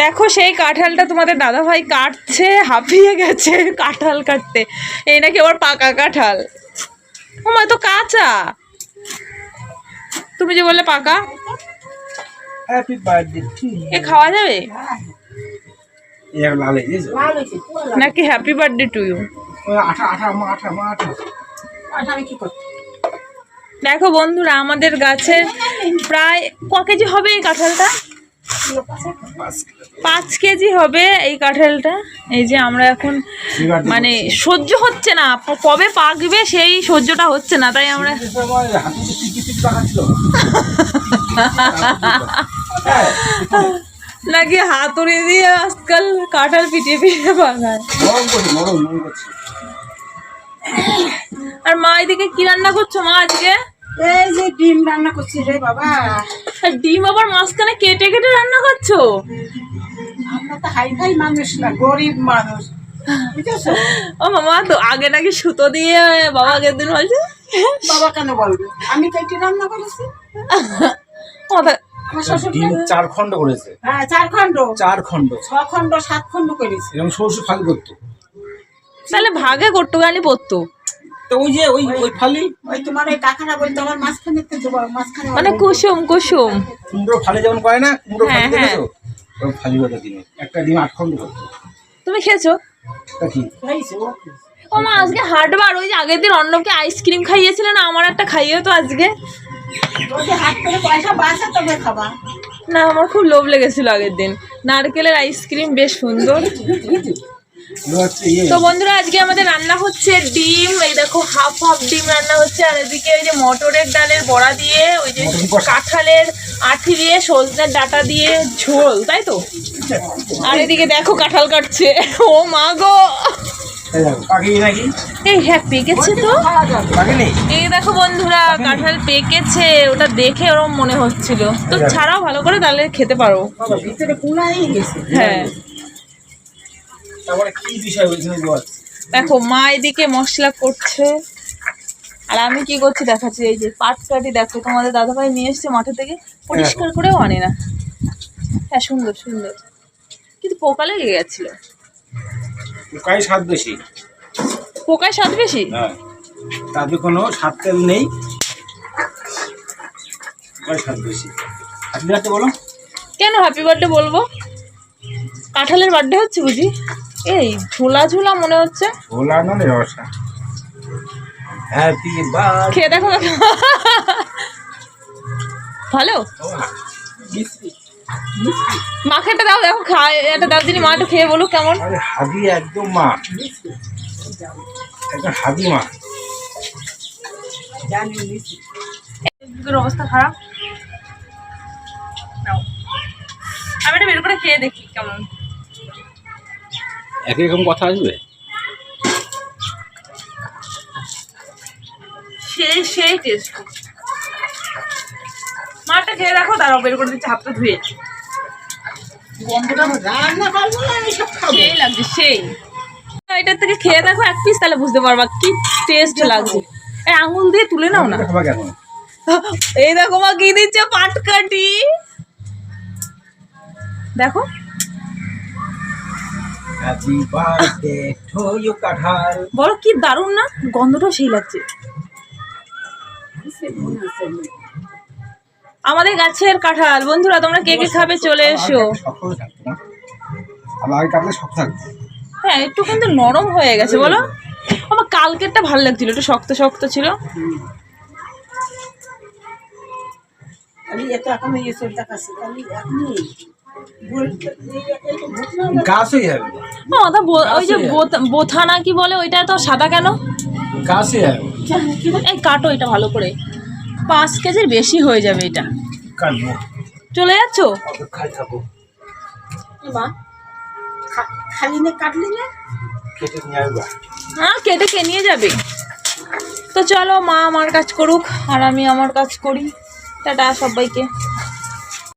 দেখো সেই কাঁঠালটা তোমাদের দাদাভাই কাটছে হাঁপিয়ে গেছে কাঁঠাল কাটতে। এই নাকি আবার পাকা কাঁঠাল। ও মা তো কাঁচা। তুমি যে বললে পাকা হ্যাপি বার্থডে টু এ খাওয়া যাবে? নাকি হ্যাপি বার্থডে টু ইউ দেখো বন্ধুরা আমাদের গাছের প্রায় ক কেজি হবে এই কাঁঠালটা? পাঁচ কেজি হবে এই কাঁঠালটা। এই যে আমরা এখন মানে সহ্য হচ্ছে না। কবে পাকবে সেই সহ্যটা হচ্ছে না, তাই আমরা নাকি হাতুড়ি দিয়ে আজকাল কাঁঠাল পিটিয়ে পিটিয়ে করছে আর মা এদিকে কি রান্না করছ মা আজকে? এই যে ডিম রান্না করছি রে বাবা। আর ডিম আবার মাঝখানে কেটে কেটে রান্না করছ? আমরা তো হাই ফাই মানুষ না গরিব মানুষ। ও মামা তো আগে নাকি সুতো দিয়ে বাবা আগের দিন বলছে? বাবা কেন বলবে? আমি তো এটি রান্না করেছি। ডিম চার খণ্ড করেছে। হ্যাঁ চার খণ্ড চার খণ্ড ছ খণ্ড সাত করেছি এরকম করতো। তাহলে ভাগে করতো গানি পড়তো তো ওই যে ওই ওই ফালি? ওই তোমার ওই কাকারা বলতো আমার মাঝখানে তো দেবো মাঝখানে মানে কুসুম কুসুম। কুমড়ো ফালি যেমন করে না কুমড়ো ফালি হ্যাঁ, হ্যাঁ। দেখেছ ওই ফালি করতো ডিমে একটা ডিম আট খণ্ড তুমি খেয়েছো? কি? ও মা আজকে হাটবার। ওই যে আগের দিন অন্নকে আইসক্রিম খাইয়েছিলে না আমার একটা খাইয়ে তো আজকে। যদি হাত করে পয়সা বাঁচে তবে খাবা না আমার খুব লোভ লেগেছিল আগের দিন। নারকেলের আইসক্রিম বেশ সুন্দর। তো বন্ধুরা আজকে আমাদের রান্না হচ্ছে ডিম। এই দেখো হাফ হাফ ডিম রান্না হচ্ছে। আর এদিকে ওই যে মটরের ডালের বড়া দিয়ে ওই যে কাঁঠালের আঠি দিয়ে সজনের ডাটা দিয়ে ঝোল তাই তো? আর এদিকে দেখো কাঁঠাল কাটছে। ও মা গো! এই হ্যাঁ পেকেছে তো। এই দেখো বন্ধুরা কাঁঠাল পেকেছে। ওটা দেখে ওরম মনে হচ্ছিল। তো ছাড়াও ভালো করে তাহলে খেতে পারো। হ্যাঁ। তারপরে কি বিষয় বলছিল বল? দেখো মা এদিকে মশলা করছে। আর আমি কি করছি দেখাচ্ছি? এই যে পাট কাটি দেখো তোমাদের দাদাভাই নিয়ে এসছে মাঠে থেকে। পরিষ্কার করেও আনে না। হ্যাঁ সুন্দর সুন্দর। কিন্তু পোকা লেগে গেছিল। পোকাই স্বাদ বেশি। পোকায় স্বাদ বেশি? হ্যাঁ। তাতে কোনো স্বাদ তেল নেই। স্বাদ বেশি। বলো। কেন হ্যাপি বার্থডে বলব? কাঁঠালের বার্থডে হচ্ছে বুঝি? এই ঝোলা ঝোলা মনে হচ্ছে। ভোলা নয় রসা? হ্যাপি বার্থডে খেয়ে দেখো দেখো। ভালো? মাখাটা দাও দেখো খায় এটা দাও দিনি মা একটু খেয়ে বলুক কেমন। আরে হাবি একদম মা। একদম হাবি মা। জানি নিছি এর অবস্থা খারাপ। নাও। আমি এটা বের করে খেয়ে দেখি কেমন। একই রকম কথা আসবে? এটার থেকে খেয়ে এক পিস তাহলে বুঝতে পারবা কি টেস্ট এই আঙুল দিয়ে তুলে নাও না। এই দেখো মা, কি দিচ্ছে পাটকাটি। দেখো। হ্যাপি বার্থডে টু ইউ কাঁঠাল। বলো কি দারুণ না? গন্ধটাও সেই লাগছে। আমাদের গাছের কাঁঠাল বন্ধুরা তোমরা কে কে খাবে চলে এসো। শক্ত থাকতো কাটলে শক্ত হ্যাঁ একটু কিন্তু নরম হয়ে গেছে বলো। আমার কালকেরটা ভালো লাগছিল একটু শক্ত শক্ত ছিল। গাছ হয়ে যাবে। ওটা বো- ওই যে বোথা না কি বলে ওইটা তো সাদা কেন? হয়ে? এই কাটো এটা ভালো করে। পাঁচ কেজির বেশি হয়ে যাবে এটা। চলে যাচ্ছ? হ্যাঁ কেটে কে নিয়ে যাবে? তো চলো মা আমার কাজ করুক আর আমি আমার কাজ করি। টাটা সবাইকে।